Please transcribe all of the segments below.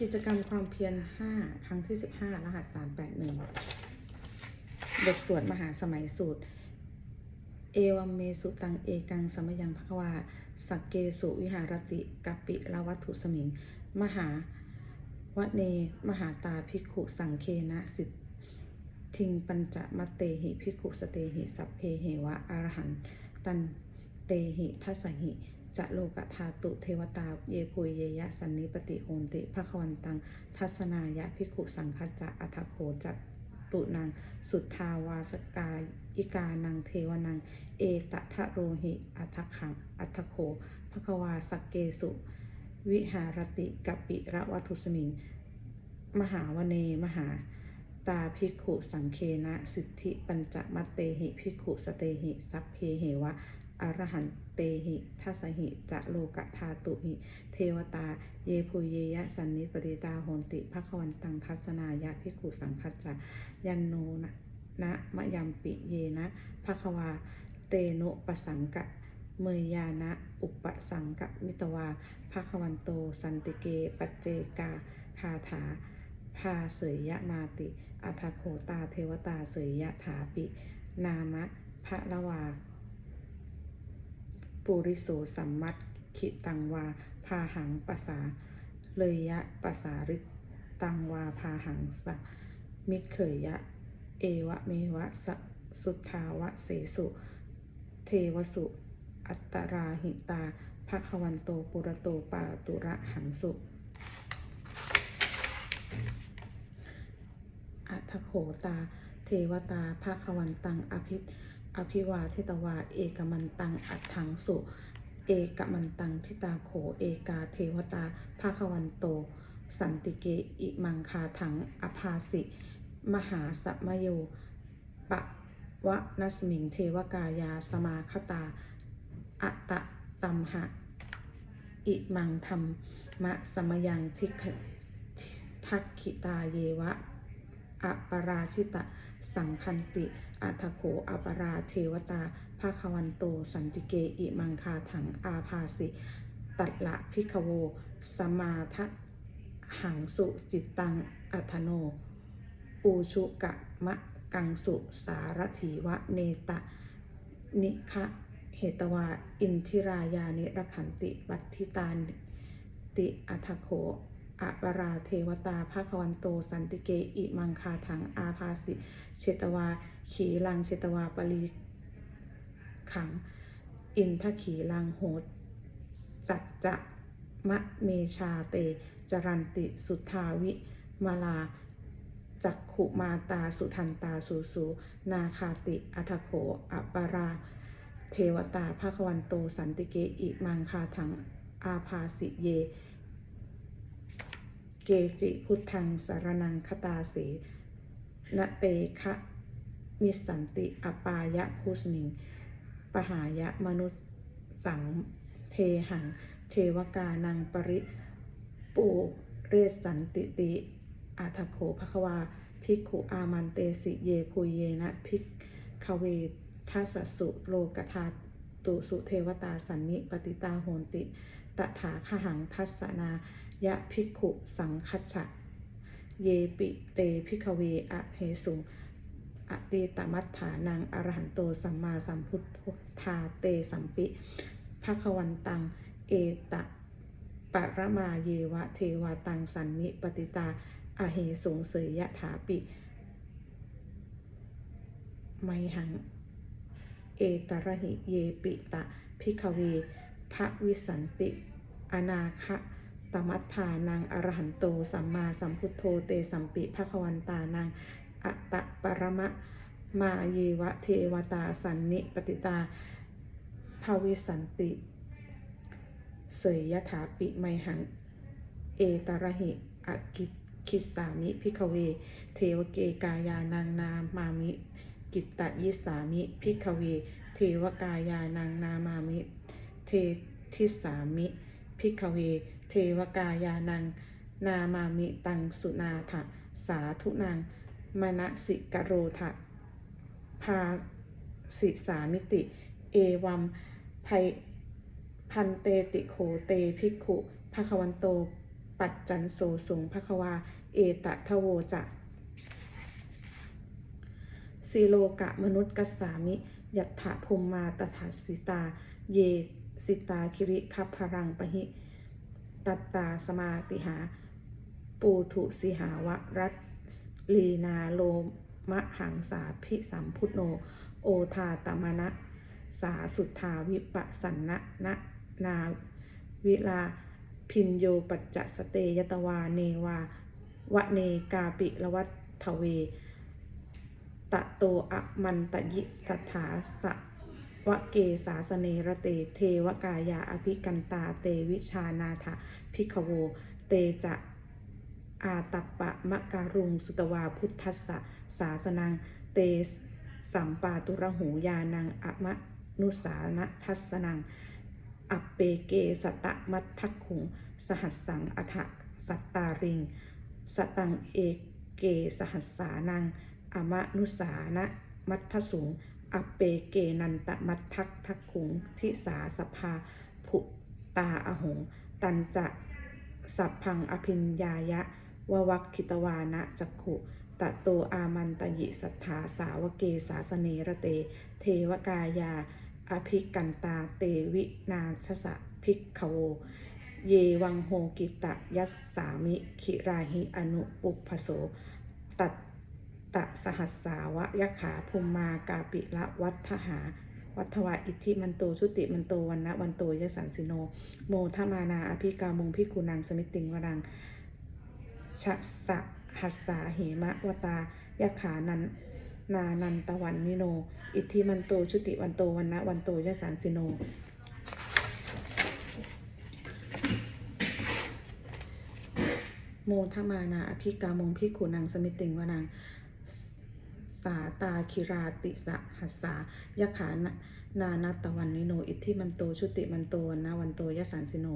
กิจกรรมความเพียร 5 ครั้งที่ 15 รหัส 381 บทสวดมหาสมัยสูตร เอวัมเมสุตัง เอกังสมยังภควา สักเกสุวิหารติกัปปิละวัตถุสมิง มหาวเน มหาตาภิกขุสังเคนะสิททิงปัญจมัตเตหิภิกขุสเตหิ สัพเพเหวะอรหันตันเตหิทัสสหิ จะโลกธาตุเทวตา เยปุยเยยะสันนิปติโหนติภควันตัง ทัศนายะภิกขุสังคจะอัทโขจัตตุนางสุทธาวาสกายิกานังเทวนัง เอตทะโรหิอัทขังอัทโขภควาสักเกสุ วิหารติกัปปิระวัตุสมิง มหาวเนมหาตาภิกขุสังเคนะ สิทธิปัญจมัตเตหิภิกขุสเตหิ สัพเพเหวะ อรหันเตหิทัสหิ จะโลกธาตุหิ เทวตา เยภูเยยะสันนิปติตาโหนติภควันตังทัศนายะภิกุสังคัจจยันโนนะนะมะยัมปิเยนะภควา เตโนปสังกะ เมยยานะ อุปสังกะมิตวาภควันโต สันติเก ปัจเจกา คาถา พาเสยยะมาติอัทโขตาเทวตาเสยยะถาปิ นามะพระละวา ปุริโสสัมมัตขิตังวา พาหังปสาเลยยะปสาริตังวา พาหังสะมิเขยยะ เอวะเมวะสะสุทธาวะเสสุ เทวสุ อัตตราหิตาภควันโตปุระโตปาตุระหังสุอัทโขตา เทวตาภควันตังอภิ อภิวาเทตวา เอกมันตัง อัฏฐังสุ เอกมันตังทิตาโข เอกาเทวตาภาควันโต สันติเก อิมังคาถัง อภาสิ มหาสัมโย ปะวะนัสมิงเทวกายาสมาคตา อัตตะตัมหะ อิมังธรรมะสมยังทิทักขิตาเยวะ อปราชิตะ สังคันติอัทโขอปราเทวตาภาควันโต สันติเกอิมังคาถังอาภาสิตัดละพิกโว สมาทะหังสุจิตตังอัทโน อูชุกะมะกังสุสารถีวะเนตะ นิคะเหตวา อินทิรายานิรขันติวัติตานติอัทโข อปราเทวตาภาควันโต สันติเกอิมังคาถังอาภาสิเชตวา ขีลังเชตวาปรีขัง อินทขีลังโหดจักจะมะเมชาเต จรันติสุทาวิมาลาจักขุมาตาสุทันตาสูสูนาคาติอัทโขอัปราเทวตาภาควันโต สันติเกอิมังคาถังอาภาสิเย เกจิพุทธังสารนังคตาเสนเตคะมิสันติอปายะพุสมิง ปหายะมนุสสังเทหัง เทวกานังปริปูเรสันติติอาทโขภควา ภิกขุอามันเตสิเยพุเยนะภิกขเวทัสสุโลกธาตุสุเทวตาสันนิปติตาโหนติ ตถาคหังทัสสนา ยะภิกขุสังคัจฉะ เยปิเตภิกเวอะเหสุงอติตมัฏฐานังอรหันโตสัมมาสัมพุทธาเตสัมปิภควันตัง เอตะปรมาเยวะเทวาตังสันนิปติตาอเหสงเสยยะถาปิ ไมหัง เอตระหิเยปิตะพิกเวพระวิสันติ อนาคะ ตมัฏฐานังอรหันโตสัมมาสัมพุทโธเตสัมปิภควันตานังอัตตะปรมะมาเยวะเทวตาสันนิปติตาภาวิสันติ เสยยถาปิไมหัง เอตระหิอกิคิสามิพิกเว เทวเกกายานังนามามิ กิตตยิสามิพิกเว เทวกายานังนามามิ เททิสามิพิกเว เทวกายานัง นามามิตังสุนาถะสาธุนางมณสิกโรทะพาสิสามิติ เอวัมไพพันเตติโขเตภิกขุภควันโต ปัจจันโสสุงภควา เอตทะโวจะสีโลกะมนุษย์กสามิ ยัตถะภูมมาตถาสิตา เยสิตาคิริคัพพรังปะหิ ตัตตาสมาติหา ปูถุสิหาวะรัตลีนาโลมะหังสาพิสัมพุทโน โอทาตมณะ สาสุทธาวิปสันนะนะนาวิลาพินโยปัจจสเตยตวาเนวาวะเนกาปิละวัตทเว ตะโตอะมันตยิสัทธาสะ วะเกสาสเนระเต เทวกายาอภิกันตาเตวิชานาถาพิขโว เตจะอาตัปปะมะการุงสุตวาพุทธัสสะสาสนัง เตสัมปาตุระหูยานังอะมะนุสานะทัสนัง อัปเปเกสตะมัททักขุง สหัสสังอทะสัตตาริง สตังเอเกสหัสสานังอมะนุสานะมัททสุง อเปเกนันตะมัททักทักขุงทิสาสภาภุตาอหง ตันจะสัพพังอภิญญายะววัคคิตวานะจักขุตะโตอามันตยิสัทธาสาวเกสาสเนระเต เทวกายา อภิกันตาเตวินาสสะภิกขโว เยวังโหกิตะยัสสามิคิราหิอนุปุพพโสตัต ตะสหัสสาวะยะขาภูมมากาปิละวัฏหา วัฏวาอิทธิมันโตชุติมันโตวันนะวันโตยสันสิโน โมทมานาอภิกามุงพิกุนังสมิติงวรังชะสะหัสสาเหมะวตายะขานันนานันตะวันนิโน อิทธิมันโตชุติวันโตวันนะวันโตยสันสิโนโมทมานาอภิกามงพิกุนังสมิติงวนัง สาตาคิราติสะหัสสายะขานะนานัตตวันนิโน อิทธิมันโต ชุติมันโตนนะวันโตยสันสิโน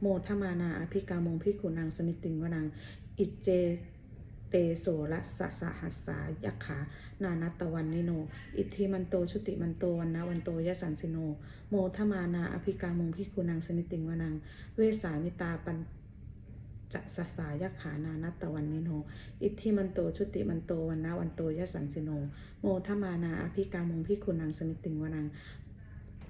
โมทมานาอภิกามงพิกุนังสมิติงวนัง อิเจเตโสละสะสะหัสสายะขา นานัตตวันนิโน อิทธิมันโต ชุติมันโตวันนะวันโตยสันสิโน โมทมานาอภิกามงพิกุนังสมิติงวนัง เวสามิตาปัน จะสสายะขานานัตตวันนิโน อิทธิมันโตชุติมันโตวันนะวันโตยะสันสิโน โมทมานาอภิกามงพิกุนังสมิติงวนัง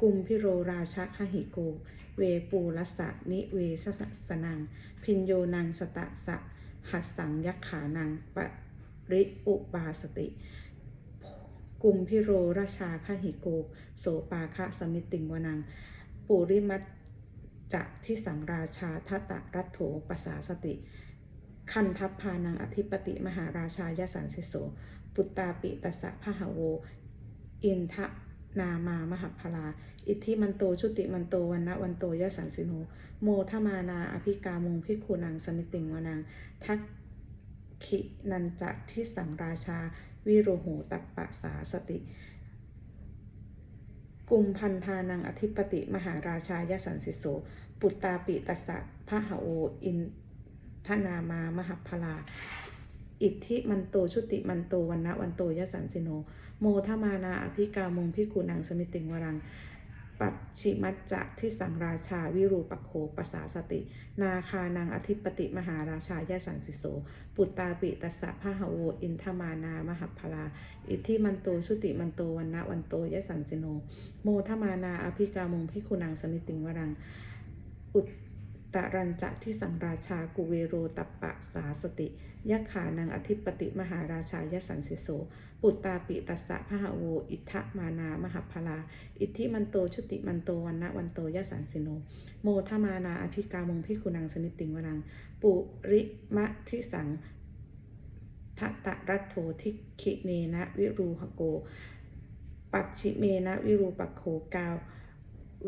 กุมพิโรราชคหิโก เวปูรัสะนิเวสสสนัง พินโยนังสตะสะหัสสังยักขานังปริอุปาสติกุมพิโรราชาคหิโก โสปาคะสมิติงวนัง ปุริมัจ จะที่สังราชาทัตตะรัตโถปสาสติ คันทัพพานังอธิปติมหาราชายสันสิโส ปุตตาปิตสะพหโว อินทะนามามหัพลา อิทธิมันโต ชุติมันโต วันนะวันโตยสันสิโน โมทมานา อภิกามุงพิคูนัง สมิติงวนัง ทักขินันจะที่สังราชา วิโรโหตัปปะสาสติ กุมพันธานังอธิปติมหาราชายสันสิโส ปุตตาปิตสะพหโออินทนามามหพลา อิทธิมันโตชุติมันโตวันนะวันโตยสันสิโน โมทมานาอภิกามงพิคูนังสมิติงวรัง ปัจฉิมัจจะที่สังราชาวิรูปโคปสาสติ นาคานังอธิปติมหาราชายสันสิโส ปุตตาปิตสะพหโวอินทมานามหัพลา อิทิมันโตชุติมันโตวันนะวันโตยสันสิโน โมทมานาอภิกามงพิคุนังสมิติงวรัง อุต ตรัญจะที่สังราชากุเวโรตัปปะสาสติยักขานังอธิปติมหาราชายสันสิโส ปุตตาปิตัสสะพหโว อิทธมานามหพลา อิทธิมันโตชุติมันโตวันนะวันโตยสันสิโน โมทมานาอภิกามงพิคุนังสมิติงวรัง ปุริมะทิสังทัตะรัตโถทิคิเนนะวิรูหโก ปัจฉิเมนะวิรูปักโขกาว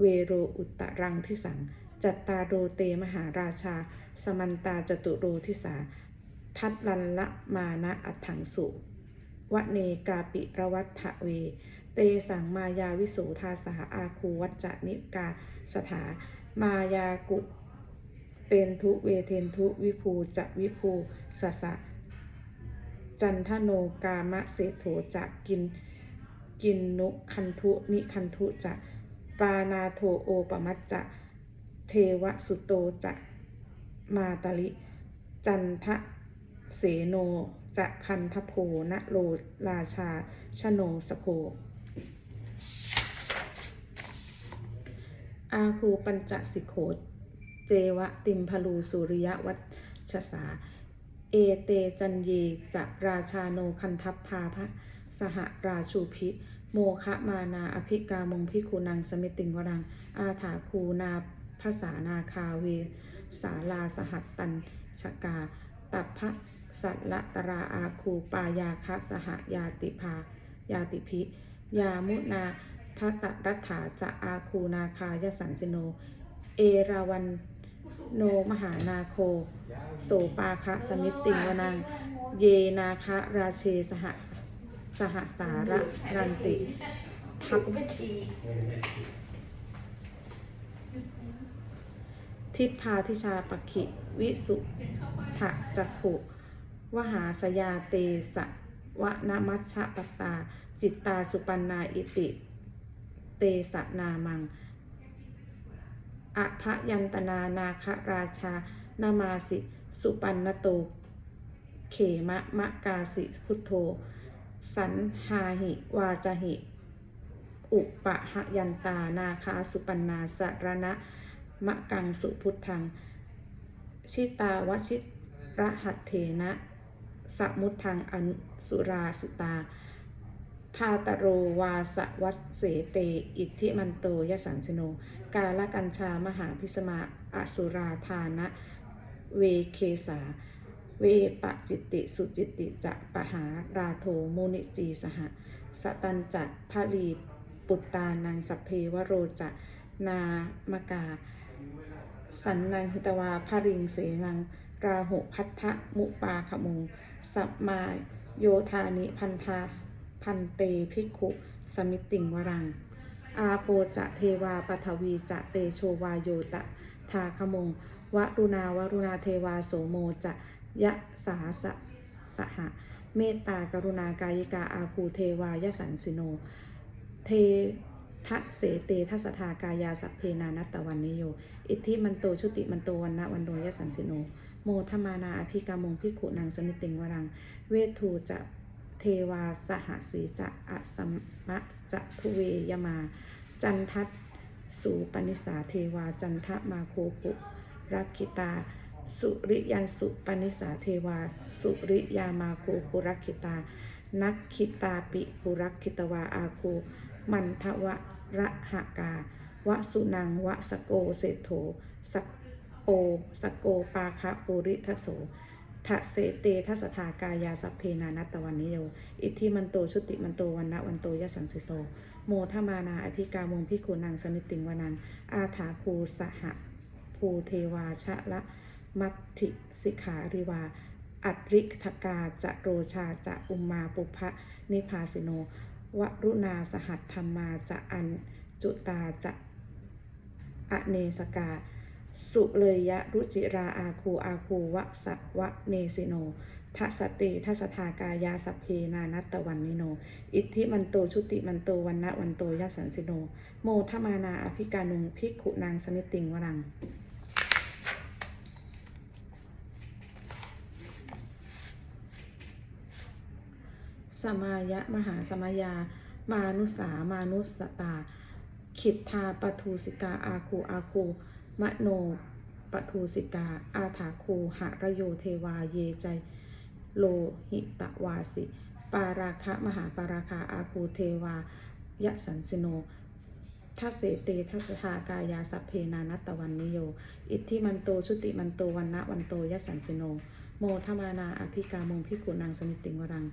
เวโรอุตตรังทิสัง จัตตาโรเตมหาราชา สมันตาจตุโรทิสา ทัตลันละมานะอัฏฐังสุวเนกาปิระวัฏเว เตสังมายาวิโสทาสาอาคูวัจจะนิกาสถามายากุเตนทุเวเทนทุวิภูจะวิภูสสะ จันทโนกามะเสโถจะกินกินนุคันทุนิคันทุจะปานาโทโอปมัจจะ เทวสุโตจะมาตลิ จันทะเสโนจะคันทโพนะโลราชาชโนสโพอาคูปัญจสิโขเจวะติมพลูสุริยวัชสา เอเตจันเยจะราชาโนคันทัพพาพระสหราชูพิ โมคะมานาอภิกามงพิคูนังสมิติงวรัง อาถาคูนา ภาษานาคาเวสาลาสหัตตัญชกา ตัพะสัตละตราอาคูปายาคะสหยาติภายาติพิยามุนาทัตรัฐาจะอาคูนาคายสันสิโน เอราวันโนมหานาโค โสปาคะสมิตติงวนัง เยนาคะราเชสหสหสาระรันติ ทัพ บัญชี ทิพาทิชาปคิวิสุทะจักขุ วหาสยาเตสะวะนมัชชะปตตา จิตตาสุปันนาอิติ เตสะนามังอภยันตนานาคราชานามาสิ สุปันนโต เขมะมะกาสิพุทโธ สันหาหิ วาจหิ อุปะหยันตานาคาสุปันนาสรณะ มะกังสุพุทธัง ชิตาวชิระหัตเถนะสมุทธังอนสุราสิตา พาตโรวาสวัตเสเต อิทธิมันโตยสันสโน กาลกัญชามหาพิสมาอสุราธานะ เวเคสา เวปะจิตติสุจิตติจะปะหาราโทโมนิจีสหสตันจัพาลีปุตตานังสัพเพวโรจะนามกา สันนังหิตวาภริงเสนัง ราหุพัทธมุปาขมุงสัมมาโยธานิพันธาพันเตภิกขุสมิตติงวรัง อาโปจะเทวาปทวีจะเตโชวาโยตะทาขมงวรุณาวรุณาเทวาโสโมจะยะสาสะสหะ เมตตากรุณากายิกาอาคูเทวายสันสิโน เท ทะเสเตทัสทากายาสัพเพนานัตตวันนโย อิทธิมันโตชุติมันโตวันนะวันโดยสันสิโน โมทมานาอภิกามงพิขุนางสมิติงวรัง เวทูจะเทวาสหสีจะอะสมมะจะทุเวยมา จันทัตสูปนิสาเทวาจันทะมาโคปุรักขิตา สุริยันสุปนิสาเทวา สุริยามาโคปุรักขิตา นักขิตาปิปุรักขิตวาอาคูมันทวะ ระหกาวสุนังวสโกเศโถสกโอสโกปาคะปุริทโสทะเสเตทัสถากายาสัพเพนานัตวันนิโย อิทธิมันโตชุติมันโตวันนะวันโตยสันสิโสโมทมานาอภิกามงพิคูนังสมิติงวานัง อาถาคูสหภูเทวาชะละมัติสิขาริวา อัตริกทกาจะโรชาจะอุมมาปุพะนิพาสิโน วรุณาสหัตธรรมาจะอันจุตาจะอเนสกา สุเลยยะรุจิราอาคูอาคูวะสะวะเนสิโนทัสเตทัสทากายาสเพนานัตตวันนิโน อิทธิมันโตชุติมันโตวันนะวันโตยสันสิโน โมทมานาอภิกานุงพิกขุนางสมิติงวรัง สมายะมหาสมายา มานุสามานุสตา ขิทธาปทูสิกาอาคูอาคูมโนปทูสิกา อาถาคูหะระโยเทวาเยใจ โลหิตวาสิ ปาราคะมหาปาราคาอาคูเทวายะสันสิโนทัสเสเตทัสทากายาสัพเพนานัตตวันนิโย อิทธิมันโตชุติมันโตวันนะวันโตยสันสิโน โมทมานาอภิกามงพิกุนางสมิติงวรัง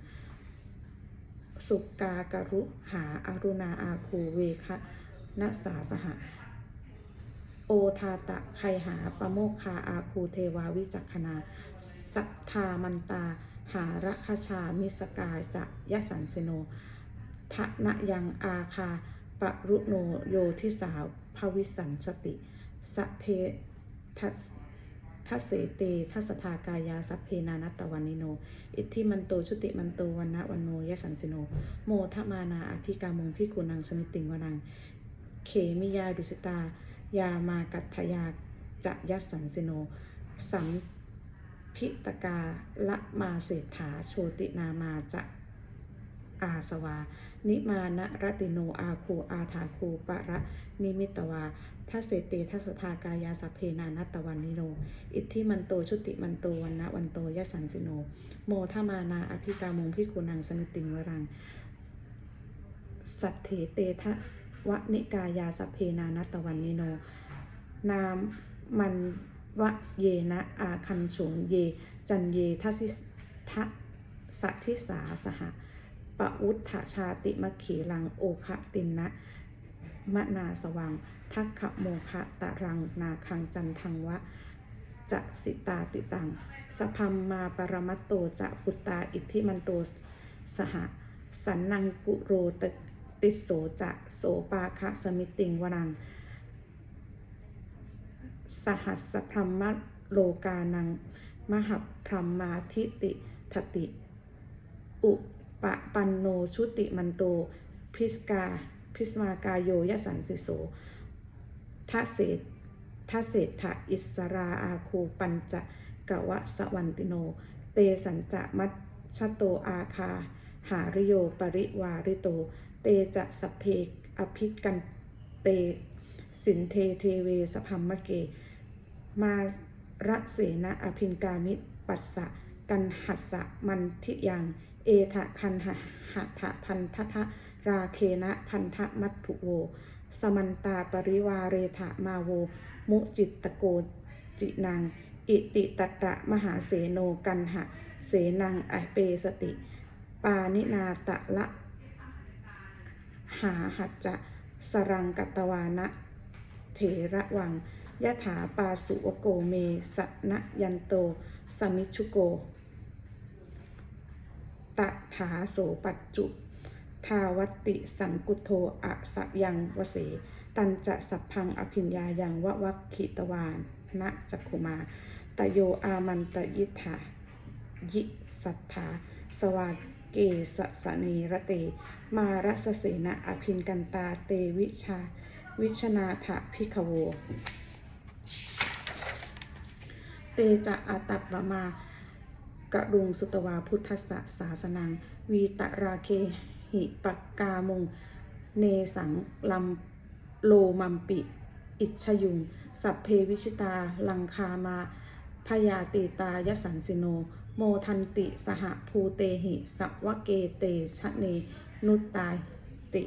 สุกากรุหาอารุณาอาคูเวคะนะสาสหะ โอทาตะไคหาปโมคคาอาคูเทวาวิจักขณาสัทธามันตา หาระคชามิสกาจะยสันสโนทะนะยังอาคาปรุโนโยทิสาวภวิสันสติสเททัส ทัสเสเตทัสทากายาสัพเพนานัตตวันนิโน อิทธิมันโตชุติมันโตวันนะวันโนยะสันสิโน โมทมานาอภิกามงพิกุนังสมิติงวนัง เขมิยาดุสิตา ยามากัตถยาจะยัสสันสิโน สัมพิตกาละมาเศรษฐาโชตินามาจะ อาสวา นิมานะรติโนอาคูอาถาคูปะระนิมิตวาทัสเสเตทัสทากายาสัพเพนานัตวันนิโน อิทธิมันโตชุติมันโตวันนะวันโตยสันสิโน โมทมานาอภิกามงพิคุนังสมิติงวรัง สัทเถเตทะวะนิกายาสัพเพนานัตวันนิโน นามมันวะเยนะอาคันฉงเย จันเยทัสิทะสัทิสาสหะ ปะอุทธชาติมะขีลังโอคะตินนะมะนาสวัง ทักขโมคะตะรังนาคังจันทังวะจะสิตาติตังสพัมมาปรมัตโตจะปุตตาอิทธิมันโตสหะสันนังกุโรตติโสจะโสปาคะสมิติงวรัง สหัสสพรหมโลกานัง มหัพพรหมาทิติทติ อุ ปปันโนชุติมันโต พิสกา พิสมากายโยยสันสิโสทะเศษทะเศษทะอิสราอาคูปัญจะกะวะสวันติโน เตสัญจะมัชชโตอาคา หาริโยปริวาริโต เตจะสัพเพอภิกันเต สินเทเทเวสพัมมะเก มาระเสนะอภินกามิปัสสะกันหัสสะมันทิยัง เอทะคันหะหะทะพันทะทะราเคนะพันทะมัตถุโว สมันตาปริวาเรทะมาโว มุจิตตโกจินัง อิติตตะมหาเสโนกันหะ เสนังอเปสติ ปานินาตะละ หาหัจจะสรังกัตวานะเถระวังยะถาปาสุโกเมสนะยันโต สมิชุโก ตถาโสปัจจุ ทาวติสังกุโทอะสยังวเส ตันจะสัพพังอภิญญายังวะวัคคิตวานนะจักขุมา ตโยอามันตยิธายิสัทธา สวาเกสสเนระเต มารัสเสนะอภินกันตาเตวิชา วิชนาถพิขโว เตจะอาตัปปมา กะรุงสุตวาพุทธสสาสนัง วีตราเคหิปักกามง เนสังลัมโลมัมปิ อิชยุง สัพเพวิชิตา ลังคามาพยาติตายสันสิโน โมทันติสหภูเตหิสวะเกเตชะเน นุตตาติ